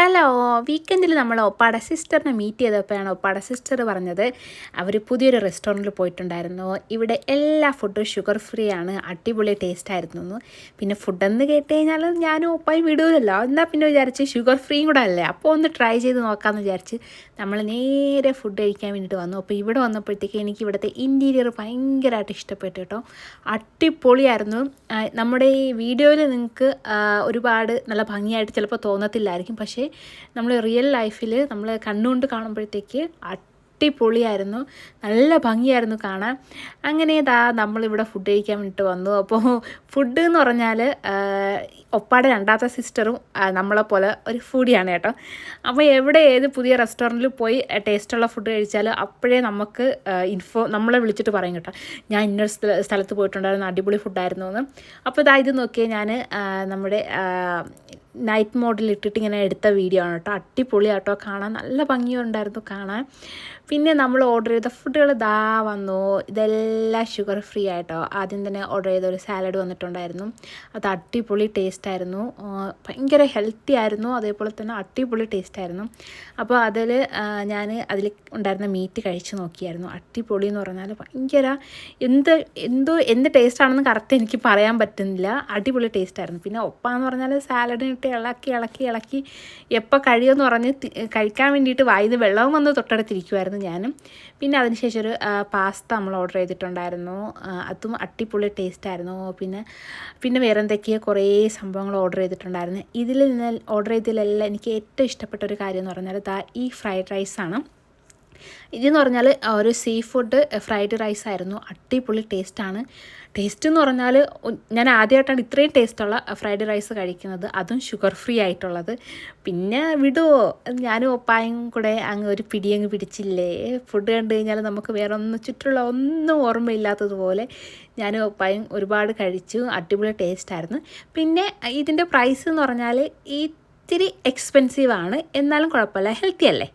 Hello വീക്കെൻഡിൽ നമ്മൾ ഒപ്പാട സിസ്റ്ററിനെ meet ചെയ്തപ്പോഴാണ് ഒപ്പാട സിസ്റ്റർ പറഞ്ഞത്. അവർ പുതിയൊരു റെസ്റ്റോറന്റിൽ പോയിട്ടുണ്ടായിരുന്നു. ഇവിടെ എല്ലാ ഫുഡും ഷുഗർ ഫ്രീ ആണ്. അടിപൊളി ടേസ്റ്റ് ആയിരുന്നു പിന്നെ ഫുഡെന്ന് കേട്ട് കഴിഞ്ഞാൽ ഞാനും ഒപ്പായി വിടുമല്ലോ എന്നാൽ പിന്നെ വിചാരിച്ച് ഷുഗർ ഫ്രീയും കൂടെ അല്ലേ? അപ്പോൾ ഒന്ന് ട്രൈ ചെയ്ത് നോക്കാമെന്ന് വിചാരിച്ച് നമ്മൾ നേരെ ഫുഡ് കഴിക്കാൻ വേണ്ടിയിട്ട് വന്നു. അപ്പോൾ ഇവിടെ വന്നപ്പോഴത്തേക്ക് എനിക്ക് ഇവിടുത്തെ ഇന്റീരിയർ ഭയങ്കരമായിട്ട് ഇഷ്ടപ്പെട്ടു കേട്ടോ. അടിപൊളിയായിരുന്നു. നമ്മുടെ ഈ വീഡിയോയിൽ നിങ്ങൾക്ക് ഒരുപാട് നല്ല ഭംഗിയായിട്ട് ചിലപ്പോൾ തോന്നത്തില്ലായിരിക്കും. പക്ഷേ നമ്മൾ റിയൽ ലൈഫിൽ നമ്മൾ കണ്ണുകൊണ്ട് കാണുമ്പോഴത്തേക്ക് അടിപൊളിയായിരുന്നു. നല്ല ഭംഗിയായിരുന്നു കാണാൻ. അങ്ങനെ ഇതാ നമ്മളിവിടെ ഫുഡ് കഴിക്കാൻ വേണ്ടിയിട്ട് വന്നു. അപ്പോൾ ഫുഡ് എന്ന് പറഞ്ഞാൽ ഒപ്പാടെ രണ്ടാമത്തെ സിസ്റ്ററും നമ്മളെ പോലെ ഒരു ഫുഡിയാണ് കേട്ടോ. അപ്പോൾ എവിടെ ഏത് പുതിയ റെസ്റ്റോറന്റിൽ പോയി ടേസ്റ്റുള്ള ഫുഡ് കഴിച്ചാൽ അപ്പോഴേ നമുക്ക് ഇൻഫോ നമ്മളെ വിളിച്ചിട്ട് പറയും കേട്ടോ. ഞാൻ സ്ഥല സ്ഥലത്ത് പോയിട്ടുണ്ടായിരുന്നു അടിപൊളി ഫുഡായിരുന്നു എന്ന്. അപ്പോൾ ഇതാ ഇത് നോക്കിയേ ഞാൻ നമ്മുടെ നൈറ്റ് മോഡിൽ ഇട്ടിട്ട് ഇങ്ങനെ എടുത്ത വീഡിയോ ആണ് കേട്ടോ. അടിപൊളി ആട്ടോ. കാണാൻ നല്ല ഭംഗിയുണ്ടായിരുന്നു കാണാൻ. പിന്നെ നമ്മൾ ഓർഡർ ചെയ്ത ഫുഡുകൾ ദാ വന്നു. ഇതെല്ലാം ഷുഗർ ഫ്രീ ആയിട്ടോ. ആദ്യം തന്നെ ഓർഡർ ചെയ്ത ഒരു സാലഡ് വന്നിട്ടുണ്ടായിരുന്നു. അത് അടിപൊളി ടേസ്റ്റ് ആയിരുന്നു. ആ, ഭയങ്കര ഹെൽത്തി ആയിരുന്നു. അതേപോലെ തന്നെ അടിപൊളി ടേസ്റ്റ് ആയിരുന്നു. അപ്പോൾ അതിൽ ഞാൻ അതിൽ ഉണ്ടായിരുന്ന മീറ്റ് കഴിച്ച് നോക്കിയായിരുന്നു. അടിപൊളി എന്ന് പറഞ്ഞാൽ ഭയങ്കര എന്ത് എന്തോ എന്ത് ടേസ്റ്റാണെന്ന് കറക്റ്റ് എനിക്ക് പറയാൻ പറ്റുന്നില്ല. അടിപൊളി ടേസ്റ്റ് ആയിരുന്നു. പിന്നെ ഒപ്പാന്ന് പറഞ്ഞാൽ സാലഡിനിട്ട് ഇളക്കി ഇളക്കി ഇളക്കി എപ്പോൾ കഴിയുമെന്ന് പറഞ്ഞ് കഴിക്കാൻ വേണ്ടിയിട്ട് വായിന്ന് വെള്ളവും വന്ന് തൊട്ടടുത്തിരിക്കുമായിരുന്നു ഞാനും. പിന്നെ അതിനുശേഷം ഒരു പാസ്ത നമ്മൾ ഓർഡർ ചെയ്തിട്ടുണ്ടായിരുന്നു. അതും അടിപൊളി ടേസ്റ്റ് ആയിരുന്നു. പിന്നെ പിന്നെ വേറെ എന്തൊക്കെയോ കുറേ സംഭവങ്ങൾ ഓർഡർ ചെയ്തിട്ടുണ്ടായിരുന്നു. ഇതിൽ നിന്ന് ഓർഡർ ചെയ്തതിലെല്ലാം എനിക്ക് ഏറ്റവും ഇഷ്ടപ്പെട്ട ഒരു കാര്യം എന്ന് പറഞ്ഞാൽ ദാ ഈ ഫ്രൈഡ് റൈസാണ്. ഇതെന്ന് പറഞ്ഞാൽ ഒരു സീ ഫുഡ് ഫ്രൈഡ് റൈസ് ആയിരുന്നു. അടിപൊളി ടേസ്റ്റാണ് ടേസ്റ്റ് എന്ന് പറഞ്ഞാൽ ഞാൻ ആദ്യമായിട്ടാണ് ഇത്രയും ടേസ്റ്റുള്ള ഫ്രൈഡ് റൈസ് കഴിക്കുന്നത്. അതും ഷുഗർ ഫ്രീ ആയിട്ടുള്ളത്. പിന്നെ വിടുവോ ഞാനും ഒപ്പായും കൂടെ അങ്ങ് ഒരു പിടിയങ്ങ് പിടിച്ചില്ലേ? ഫുഡ് കണ്ടു കഴിഞ്ഞാൽ നമുക്ക് വേറെ ഒന്നും ചുറ്റുള്ള ഒന്നും ഓർമ്മയില്ലാത്തതുപോലെ ഞാനും ഒപ്പായും ഒരുപാട് കഴിച്ചു. അടിപൊളി ടേസ്റ്റായിരുന്നു പിന്നെ ഇതിന്റെ പ്രൈസ് എന്ന് പറഞ്ഞാൽ ഇത്തിരി എക്സ്പെൻസീവാണ് എന്നാലും കുഴപ്പമില്ല. ഹെൽത്തി അല്ലേ?